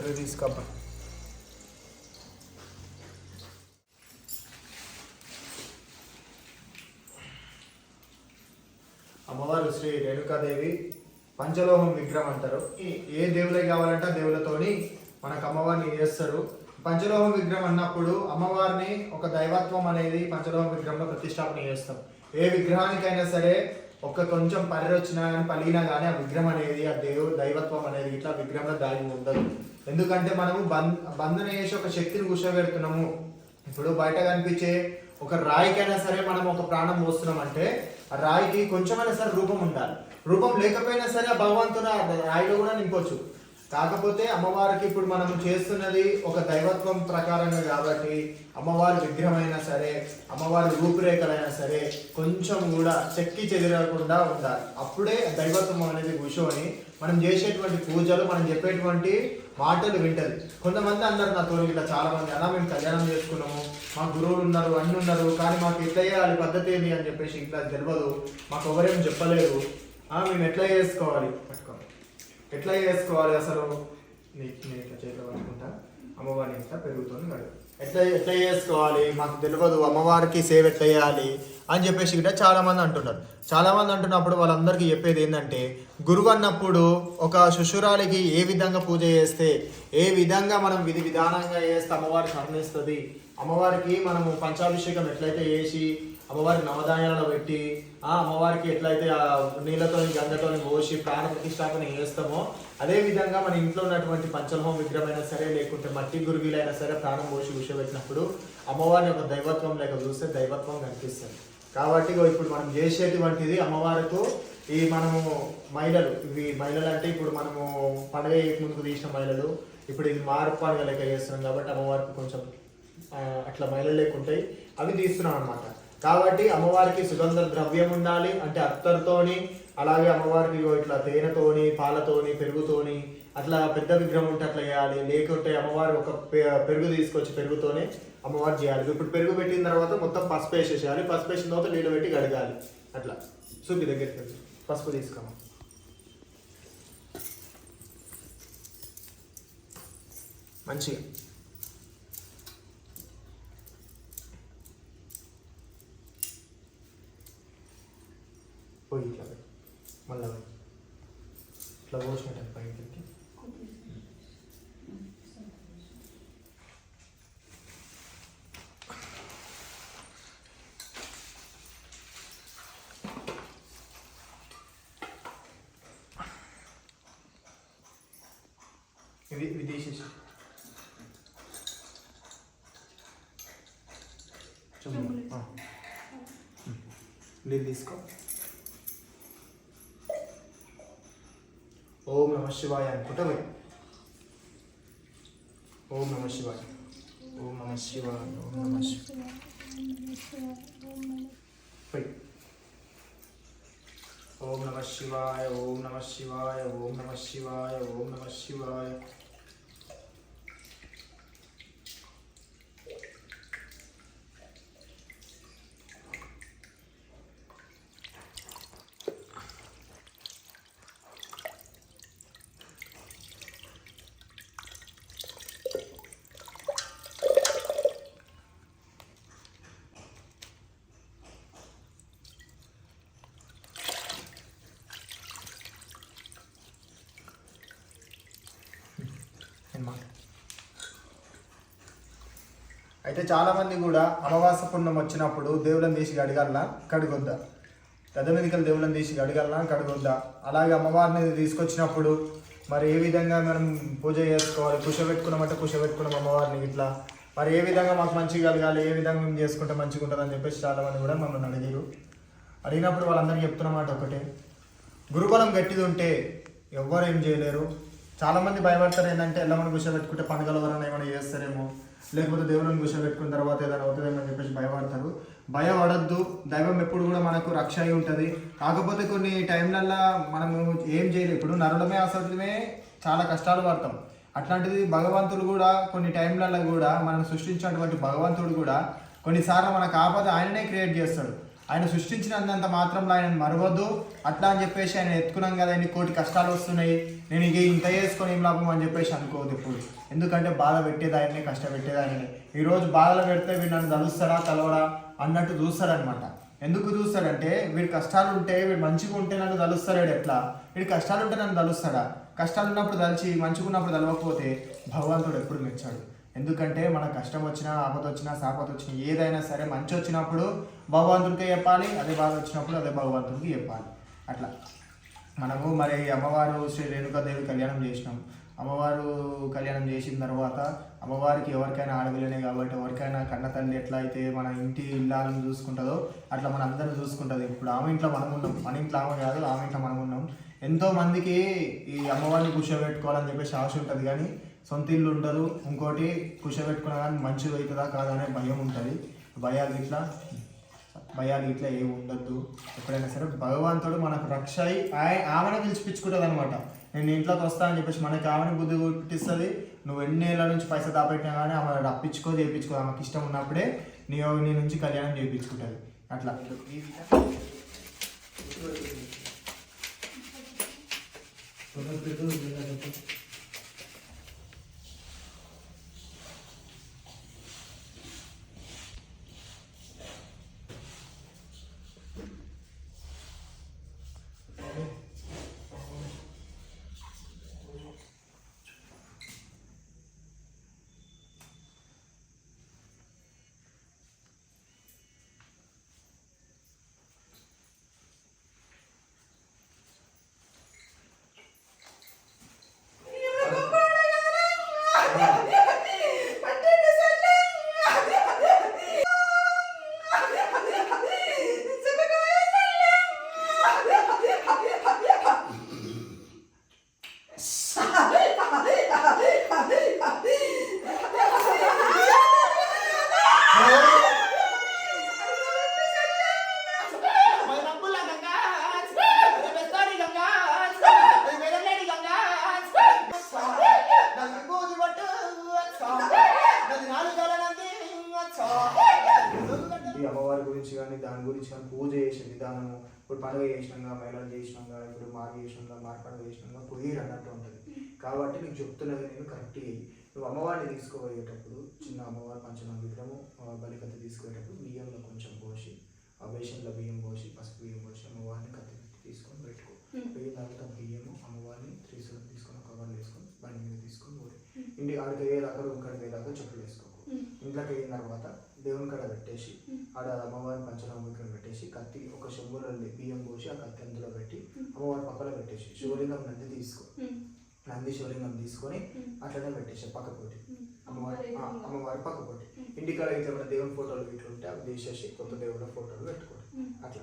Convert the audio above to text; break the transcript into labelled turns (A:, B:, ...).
A: పెరుగు తీసుకోబ్బా అమ్మవారు శ్రీ రేణుకాదేవి పంచలోహం విగ్రహం అంటారు. ఏ దేవులే కావాలంటే ఆ దేవులతోని మనకు అమ్మవారిని చేస్తారు. పంచలోహం విగ్రహం అన్నప్పుడు అమ్మవారిని ఒక దైవత్వం అనేది పంచలోహం విగ్రహంలో ప్రతిష్టాపన చేస్తాం. ఏ విగ్రహానికైనా సరే ఒక కొంచెం పర్రె వచ్చినా కానీ పలిగినా కానీ ఆ విగ్రహం అనేది ఆ దేవుడు దైవత్వం అనేది ఇట్లా విగ్రహంలో దాగి ఉండదు. ఎందుకంటే మనము బంధ బంధన చేసి ఒక శక్తిని కూర్చోబెడుతున్నాము. ఇప్పుడు బయట కనిపించే ఒక రాయికైనా సరే మనం ఒక ప్రాణం పోస్తున్నాం అంటే ఆ రాయికి కొంచెమైనా సరే రూపం ఉండాలి. రూపం లేకపోయినా సరే ఆ భగవంతుని రాయిలో కూడా నింపొచ్చు. కాకపోతే అమ్మవారికి ఇప్పుడు మనం చేస్తున్నది ఒక దైవత్వం ప్రకారంగా కాబట్టి అమ్మవారి విగ్రహం అయినా సరే అమ్మవారి రూపురేఖలైనా సరే కొంచెం కూడా చెక్కి చెదిరకుండా ఉండాలి. అప్పుడే దైవత్వం అనేది కూర్చొని మనం చేసేటువంటి పూజలు మనం చెప్పేటువంటి మాటలు వింటది. కొంతమంది అన్నారు నాతో ఇట్లా చాలా మంది అలా మేము కళ్యాణం చేసుకున్నాము మా గురువులు ఉన్నారు అన్ని ఉన్నారు కానీ మాకు ఎట్లా చేయాలి పద్ధతి ఏంటి? అని చెప్పేసి ఇట్లా తెలియదు మాకు ఎవరేం చెప్పలేదు. మేము ఎట్లా చేసుకోవాలి? పట్టుకోండి ఎట్లా చేసుకోవాలి అసలు? నీకు నేను ఇట్లా చేతిలో పట్టుకుంటా. అమ్మవారిని ఇంత పెరుగుతుంది మరి ఎట్లా ఎట్లా చేసుకోవాలి? మాకు తెలియదు అమ్మవారికి సేవ ఎట్లా చేయాలి అని చెప్పేసి కూడా చాలామంది అంటున్నారు. చాలామంది అంటున్నప్పుడు వాళ్ళందరికీ చెప్పేది ఏంటంటే గురువు అన్నప్పుడు ఒక శుశురాలికి ఏ విధంగా పూజ చేస్తే ఏ విధంగా మనం విధి విధానంగా చేస్తే అమ్మవారికి అందిస్తుంది అమ్మవారికి మనము పంచాభిషేకం ఎట్లయితే చేసి అమ్మవారి నవధాన్యాలలో పెట్టి ఆ అమ్మవారికి ఎట్లయితే ఆ నీళ్ళతోని గంగతోని పోసి ప్రాణ ప్రతిష్టాపన చేస్తామో అదే విధంగా మన ఇంట్లో ఉన్నటువంటి పంచలోహం విగ్రహమైనా సరే లేకుంటే మట్టి గురువీలైనా సరే ప్రాణం పోసి కూర్చోబెట్టినప్పుడు అమ్మవారిని ఒక దైవత్వం లేక చూస్తే దైవత్వం కనిపిస్తుంది. కాబట్టి ఇప్పుడు మనం చేసేటువంటిది అమ్మవారికి ఈ మనము మహిళలు ఇవి మహిళలు అంటే ఇప్పుడు మనము పండుగ ముందుకు తీసిన మహిళలు ఇప్పుడు ఇది మార్పు పండుగ లెక్క చేస్తున్నాం కాబట్టి అమ్మవారికి కొంచెం అట్లా మహిళలు లేకుంటాయి అవి తీస్తున్నాం అనమాట కాబట్టి అమ్మవారికి సుగంధ ద్రవ్యం ఉండాలి అంటే అత్తరుతోని అలాగే అమ్మవారికి ఇట్లా తేనెతోని పాలతోని పెరుగుతోని అట్లా పెద్ద విగ్రహం ఉంటే అట్లా చేయాలి. లేకుంటే అమ్మవారు ఒక పె- పెరుగు తీసుకొచ్చి పెరుగుతోనే అమ్మవారు చేయాలి. ఇప్పుడు పెరుగు పెట్టిన తర్వాత మొత్తం పసుపు వేసేసేయాలి. పసుపు వేసిన తర్వాత నీళ్ళు పెట్టి కడగాలి. అట్లా. చూపి దగ్గరికి వెళ్ళి. పసుపు తీసుకోమా మంచిగా. పోయి ఇట్లా పోయి. మళ్ళా పోయి. ఇట్లా పోసినట్టు పైకి ఇవి ఇవి తీసేసి చెంబులు. ఆ. నీళ్ళు తీసుకో ఓం నమ శివాయ అనుకుంటా ఓం నమ శివాయ. ఓం నమ శివాయ ఓం నమ శివాయ. ఓం నమ శివాయ ఓం నమ శివాయ ఓం నమ శివాయ ఓం నమ శివాయ. అమ్మా. అయితే చాలామంది కూడా అమావాస పుణ్యం వచ్చినప్పుడు దేవుళ్ళని తీసి కడగల్లా కడుగొద్దా? పెద్దమెదికలు దేవుళ్ళని తీసి కడగల్లా కడుగొద్దా? అలాగే అమ్మవారిని తీసుకొచ్చినప్పుడు మరి ఏ విధంగా మనం పూజ చేసుకోవాలి? కుష పెట్టుకున్నామంటే కుష పెట్టుకున్నాం అమ్మవారిని ఇట్లా. మరి ఏ విధంగా మాకు మంచిగా కలగాలి? ఏ విధంగా మేము చేసుకుంటే మంచిగా ఉంటుంది అని చెప్పేసి చాలామంది కూడా మమ్మల్ని అడిగారు అడిగినప్పుడు వాళ్ళందరికీ చెప్తున్నమాట ఒకటే. గురుబలం గట్టిది ఉంటే ఎవ్వరు ఏం చేయలేరు. చాలా మంది భయపడతారు ఏంటంటే ఎల్లమని కూర్చోబెట్టుకుంటే పండుగల వలన ఏమైనా చేస్తారేమో లేకపోతే దేవుని కూర్చోబెట్టుకున్న తర్వాత ఏదైనా అవుతుందేమో అని చెప్పేసి భయపడతారు. భయపడద్దు. దైవం ఎప్పుడు కూడా మనకు రక్ష అయి ఉంటుంది. కాకపోతే కొన్ని టైంలల్లో మనము ఏం చేయలేము ఇప్పుడు నరులమే అసలుమే చాలా కష్టాలు పడతాం. అట్లాంటిది భగవంతుడు కూడా కొన్ని టైంలలో కూడా మనం సృష్టించినటువంటి భగవంతుడు కూడా కొన్నిసార్లు మనకు ఆపద ఆయననే క్రియేట్ చేస్తాడు. ఆయన సృష్టించినంత మాత్రంలో ఆయన మరవద్దు. అట్లా అని చెప్పేసి ఆయన ఎత్తుకున్నాం కదా ఎన్ని కోటి కష్టాలు వస్తున్నాయి నేను ఇక ఇంత చేసుకొని ఏం లాభం అని చెప్పేసి అనుకోవద్దు ఇప్పుడు ఎందుకంటే బాధ పెట్టేది ఆయన్ని కష్టపెట్టేది ఆయన్ని బాధలు పెడితే వీడు నన్ను తలుస్తాడా తలవడా అన్నట్టు చూస్తాడనమాట ఎందుకు చూస్తాడంటే వీడి కష్టాలు ఉంటే వీడు మంచిగా ఉంటే నన్ను తలుస్తాడు ఎట్లా? వీడి కష్టాలు ఉంటే నన్ను తలుస్తాడా? కష్టాలు ఉన్నప్పుడు తలిచి మంచిగా ఉన్నప్పుడు తలవకపోతే భగవంతుడు ఎప్పుడు మెచ్చాడు? ఎందుకంటే మన కష్టం వచ్చినా ఆపద వచ్చినా సాపద వచ్చినా ఏదైనా సరే మంచి వచ్చినప్పుడు భగవంతుడికే చెప్పాలి అదే బాధ వచ్చినప్పుడు అదే భగవంతుడికి చెప్పాలి. అట్లా. మనము మరి అమ్మవారు శ్రీ రేణుకాదేవి కళ్యాణం చేసినాం. అమ్మవారు కళ్యాణం చేసిన తర్వాత అమ్మవారికి ఎవరికైనా ఆడపిల్లనే కాబట్టి ఎవరికైనా కన్న తల్లి ఎట్లా అయితే మన ఇంటి ఇల్లాలను చూసుకుంటుందో అట్లా మన అందరిని చూసుకుంటుంది. ఇప్పుడు ఆమె ఇంట్లో మనం ఉన్నాం. మన ఇంట్లో ఆమె కాదు ఆమె ఇంట్లో మనం ఉన్నాం. ఎంతో మందికి ఈ అమ్మవారిని కూర్చోబెట్టుకోవాలని చెప్పేసి ఆశ ఉంటుంది. కానీ సొంత ఇల్లు ఉండదు. ఇంకోటి కూర్చోబెట్టుకున్నా కానీ మంచిది అవుతుందా కాదా అనే భయం ఉంటుంది. భయాలు ఇట్లా భయాలు ఇట్లా ఏమి ఉండద్దు. ఎప్పుడైనా సరే భగవంతుడు మనకు రక్ష అయి ఆమెను పిలిచిపించుకుంటుంది అనమాట నేను ఇంట్లోకి వస్తానని చెప్పేసి మనకి ఆమెను బుద్ధి పుట్టిస్తుంది. నువ్వు ఎన్ని ఏళ్ళ నుంచి పైసలు దాపెట్టినా కానీ ఆమె రప్పించుకో చేయించుకో. ఆమెకి ఇష్టం ఉన్నప్పుడే నీ నీ నుంచి కళ్యాణం చేయించుకుంటుంది. అట్లా. Gracias. అమ్మవారి గురించి కానీ దాని గురించి కానీ పూజ చేసే విధానము ఇప్పుడు పండుగ చేసినాగా మేళలు చేసినాగా ఇప్పుడు మారు చేసినాగా మారు పండుగ చేసినాగా పొయ్యిరు అన్నట్టు ఉంటుంది. కాబట్టి నీకు చెప్తున్నది నేను కరెక్ట్. నువ్వు అమ్మవారిని తీసుకుపోయేటప్పుడు చిన్న అమ్మవారి పంచమ విగ్రహము బలికత్తి తీసుకుపోయేటప్పుడు బియ్యంలో కొంచెం పోసి ఆ బేషన్లో బియ్యం పోసి పసుపు బియ్యం పోసి అమ్మవారిని కత్తి పెట్టి తీసుకొని పెట్టుకో. పోయిన తర్వాత బియ్యము అమ్మవారిని త్రిశూలం తీసుకొని కవర్లు వేసుకొని బండి మీద తీసుకొని పోయి ఇంటి ఆడికి అయ్యేదాకా రూమ్ కాడికి అయ్యేదాకా చెప్పులు వేసుకోకు. ఇంట్లోకి అయిన తర్వాత దేవుని కాడ పెట్టేసి ఆడ అమ్మవారి విగ్రహం పెట్టేసి కత్తి ఒక చెంబులో బియ్యం పోసి ఆ కత్తి అందులో పెట్టి అమ్మవారి పక్కన పెట్టేసి శివలింగం నంది తీసుకో నంది శివలింగం తీసుకొని అట్లనే పెట్టేసి పక్కపోటి అమ్మవారి అమ్మవారి పక్కపోటి ఇంటికాడ అయితే ఏమైనా దేవుని ఫోటోలు ఉంటే అవి తీసేసి కొత్త దేవుళ్ళ ఫోటోలు పెట్టుకోండి అట్లా.